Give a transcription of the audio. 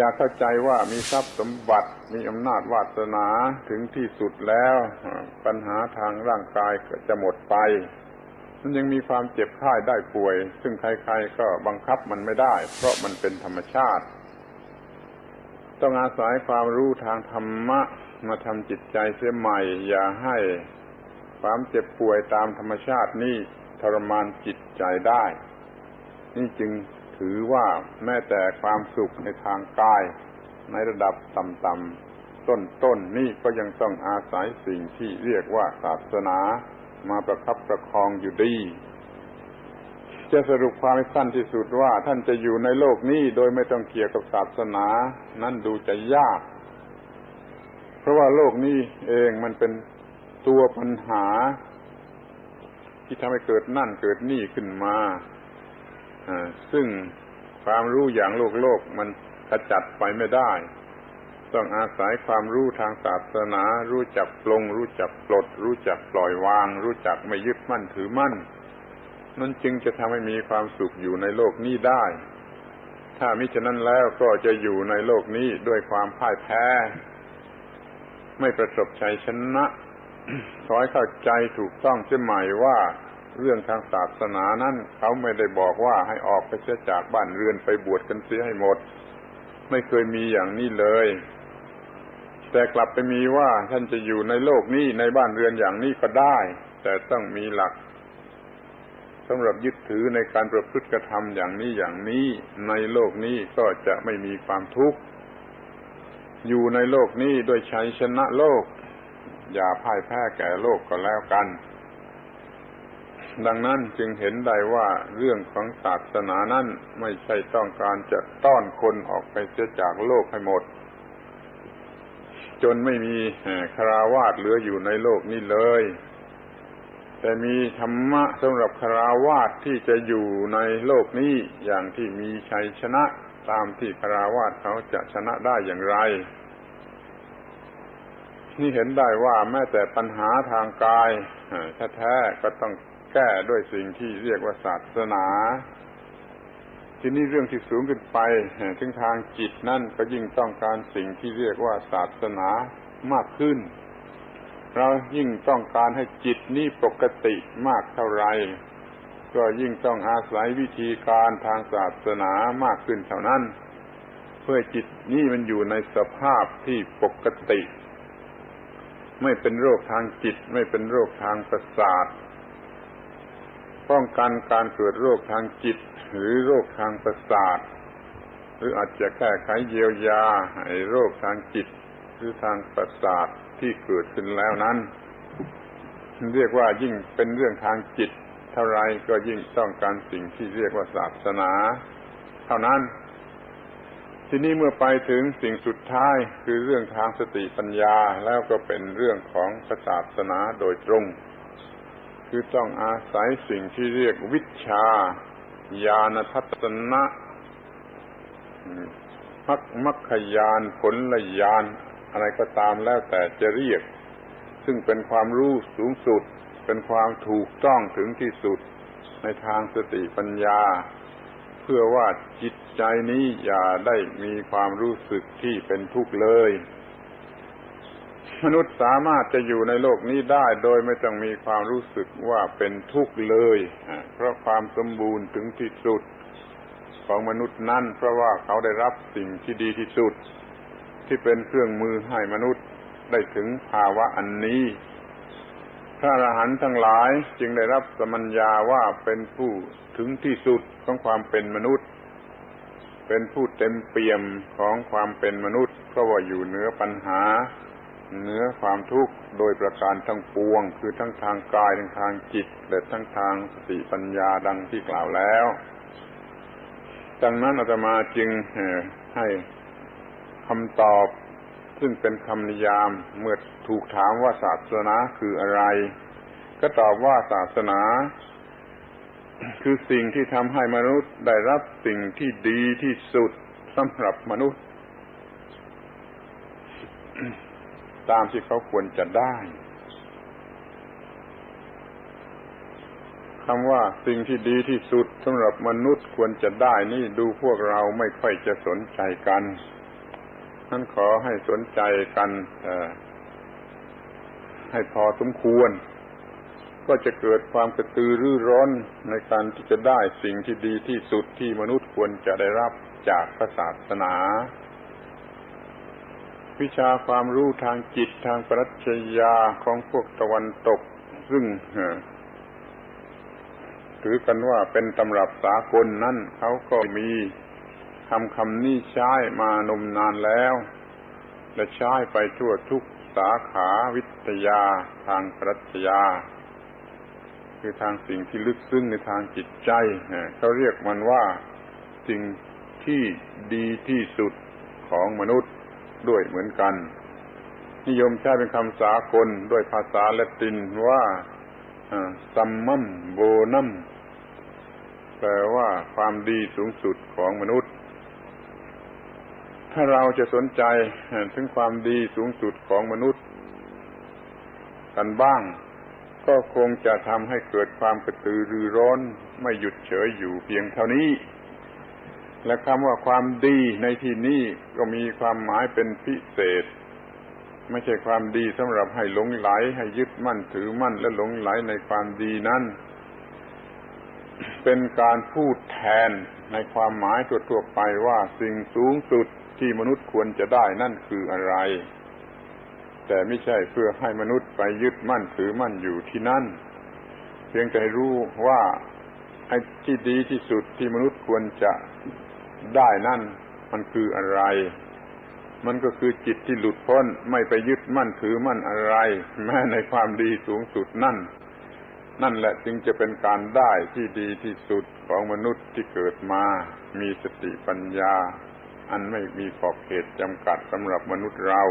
อย่าเข้าใจว่ามีทรัพย์สมบัติมีอำนาจวาสนาถึงที่สุดแล้ว ปัญหาทางร่างกายก็จะหมดไป มันยังมีความเจ็บไข้ได้ป่วย ซึ่งใครๆก็บังคับมันไม่ได้ เพราะมันเป็นธรรมชาติ ต้องอาศัยความรู้ทางธรรมะมาทำจิตใจเสียใหม่ อย่าให้ความเจ็บป่วยตามธรรมชาตินี่ทรมานจิตใจได้ นี่จึง ถือว่าแม้แต่ความสุขในทางกาย ในระดับต่ำๆต้นๆนนี่ก็ยังต้องอาศัยสิ่งที่เรียกว่าศาสนามาประคับประคองอยู่ดี จะสรุปความให้สั้นที่สุดว่าท่านจะอยู่ในโลกนี้โดยไม่ต้องเกี่ยวกับศาสนา นั่นดูจะยาก เพราะว่าโลกนี้เองมันเป็นตัวปัญหา ที่ทำให้เกิดนั่นเกิดนี่ขึ้นมา ซึ่งความรู้อย่างโลกโลกมันขจัดไปไม่ได้ ต้องอาศัยความรู้ทางศาสนา รู้จักปลง รู้จักปลด รู้จักปล่อยวาง รู้จักไม่ยึดมั่นถือมั่น นั่นจึงจะทำให้มีความสุขอยู่ในโลกนี้ได้ ถ้ามิฉะนั้นแล้วก็จะอยู่ในโลกนี้ด้วยความพ่ายแพ้ ไม่ประสบชัยชนะขอให้เข้าใจถูกต้องเสียใหม่ว่า เรื่องทางศาสนานั้นเขาไม่ได้บอกว่าให้ออกไปเสียจากบ้านเรือนไปบวชกันเสียให้หมด ไม่เคยมีอย่างนี้เลย แต่กลับไปมีว่าท่านจะอยู่ในโลกนี้ในบ้านเรือนอย่างนี้ก็ได้ แต่ต้องมีหลักสำหรับยึดถือในการประพฤติกระทำอย่างนี้อย่างนี้ ในโลกนี้ก็จะไม่มีความทุกข์อยู่ในโลกนี้โดยชัยชนะโลก อย่าพ่ายแพ้แก่โลกก็แล้วกัน ดังนั้นจึงเห็นได้ว่าเรื่องของศาสนานั้นไม่ใช่ต้องการจะต้อนคนออกไปเสียจากโลกให้หมด จนไม่มีคราวาสเหลืออยู่ในโลกนี้เลย แต่มีธรรมะสำหรับคราวาสที่จะอยู่ในโลกนี้อย่างที่มีชัยชนะตามที่คราวาสเขาจะชนะได้อย่างไร นี่เห็นได้ว่าแม้แต่ปัญหาทางกายแท้ๆก็ต้อง แก้ด้วยสิ่งที่เรียกว่าศาสนา ทีนี้เรื่องที่สูงขึ้นไปถึงทางจิตนั่นก็ยิ่งต้องการสิ่งที่เรียกว่าศาสนามากขึ้น เรายิ่งต้องการให้จิตนี้ปกติมากเท่าไรก็ยิ่งต้องอาศัยวิธีการทางศาสนามากขึ้นเท่านั้น เพื่อจิตนี้มันอยู่ในสภาพที่ปกติ ไม่เป็นโรคทางจิต ไม่เป็นโรคทางประสาท ป้องกันการเกิดโรคทางจิต หรือโรคทางประสาท หรืออาจจะแก้ไขเยียวยาไอ้โรคทางจิต หรือทางประสาทที่เกิดขึ้นแล้วนั้น เรียกว่ายิ่งเป็นเรื่องทางจิต เท่าไรก็ยิ่งต้องการสิ่งที่เรียกว่าศาสนา เท่านั้น ทีนี้เมื่อไปถึงสิ่งสุดท้ายคือเรื่องทางสติปัญญาแล้วก็เป็นเรื่องของศาสนาโดยตรง คือต้องอาศัยสิ่งที่เรียกวิชาญาณทัศนะมักมัคคยานผลลยาน อะไรก็ตามแล้วแต่จะเรียก ซึ่งเป็นความรู้สูงสุด เป็นความถูกต้องถึงที่สุด ในทางสติปัญญา เพื่อว่าจิตใจนี้อย่าได้มีความรู้สึกที่เป็นทุกข์เลย มนุษย์สามารถจะอยู่ในโลกนี้ได้โดยไม่ต้องมีความรู้สึกว่าเป็นทุกข์เลย เพราะความสมบูรณ์ถึงที่สุดของมนุษย์นั่นเพราะว่าเขาได้รับสิ่งที่ดีที่สุด ที่เป็นเครื่องมือให้มนุษย์ได้ถึงภาวะอันนี้ พระอรหันต์ทั้งหลายจึงได้รับสมัญญาว่าเป็นผู้ถึงที่สุดของความเป็นมนุษย์ เป็นผู้เต็มเปี่ยมของความเป็นมนุษย์เพราะว่าอยู่เหนือปัญหา เนื้อความทุกข์โดยประการทั้งปวง คือทั้งทางกายทั้งทางจิตและทั้งทางสติปัญญาดังที่กล่าวแล้ว ดังนั้นอาตมาจึงให้คำตอบ ซึ่งเป็นคำนิยามเมื่อถูกถามว่าศาสนาคืออะไร ก็ตอบว่าศาสนา คือสิ่งที่ทำให้มนุษย์ได้รับสิ่งที่ดีที่สุดสำหรับมนุษย์ ตามที่เขาควรจะได้คำว่าสิ่งที่ดีที่สุดสำหรับมนุษย์ควรจะได้นี่ดูพวกเราไม่ค่อยจะสนใจกันนั้นขอให้สนใจกันให้พอสมควร ก็จะเกิดความกระตือรือร้นในการที่จะได้สิ่งที่ดีที่สุดที่มนุษย์ควรจะได้รับจากพระศาสนา วิชาความรู้ทางจิตทางปรัชญาของพวกตะวันตก ซึ่งถือกันว่าเป็นตำรับสากลนั่นเขาก็มีคำคำนี้ใช้มานมนานแล้ว และใช้ไปทั่วทุกสาขาวิทยาทางปรัชญา คือทางสิ่งที่ลึกซึ้งในทางจิตใจเขาเรียกมันว่าสิ่งที่ดีที่สุดของมนุษย์ ด้วยเหมือนกัน นิยมใช้เป็นคำสากลด้วยภาษาละตินว่าซัมมัมโบนัมแปลว่าความดีสูงสุดของมนุษย์ ถ้าเราจะสนใจถึงความดีสูงสุดของมนุษย์ กันบ้าง ก็คงจะทำให้เกิดความกระตือรือร้นไม่หยุดเฉยอยู่เพียงเท่านี้ และคำว่าความดีในที่นี้ก็มีความหมายเป็นพิเศษ ไม่ใช่ความดีสำหรับให้หลงไหล ให้ยึดมั่นถือมั่นและหลงไหลในความดีนั้น เป็นการพูดแทนในความหมายทั่วๆไปว่าสิ่งสูงสุดที่มนุษย์ควรจะได้นั่นคืออะไร แต่ไม่ใช่เพื่อให้มนุษย์ไปยึดมั่นถือมั่นอยู่ที่นั่น เพียงแต่รู้ว่าไอ้ที่ดีที่สุดที่มนุษย์ควรจะ ได้นั่นมันคืออะไร มันก็คือจิตที่หลุดพ้นไม่ไปยึดมั่นถือมั่นอะไร แม้ในความดีสูงสุดนั่น นั่นแหละจึงจะเป็นการได้ที่ดีที่สุดของมนุษย์ที่เกิดมา มีสติปัญญา อันไม่มีขอบเขตจำกัดสำหรับมนุษย์เรา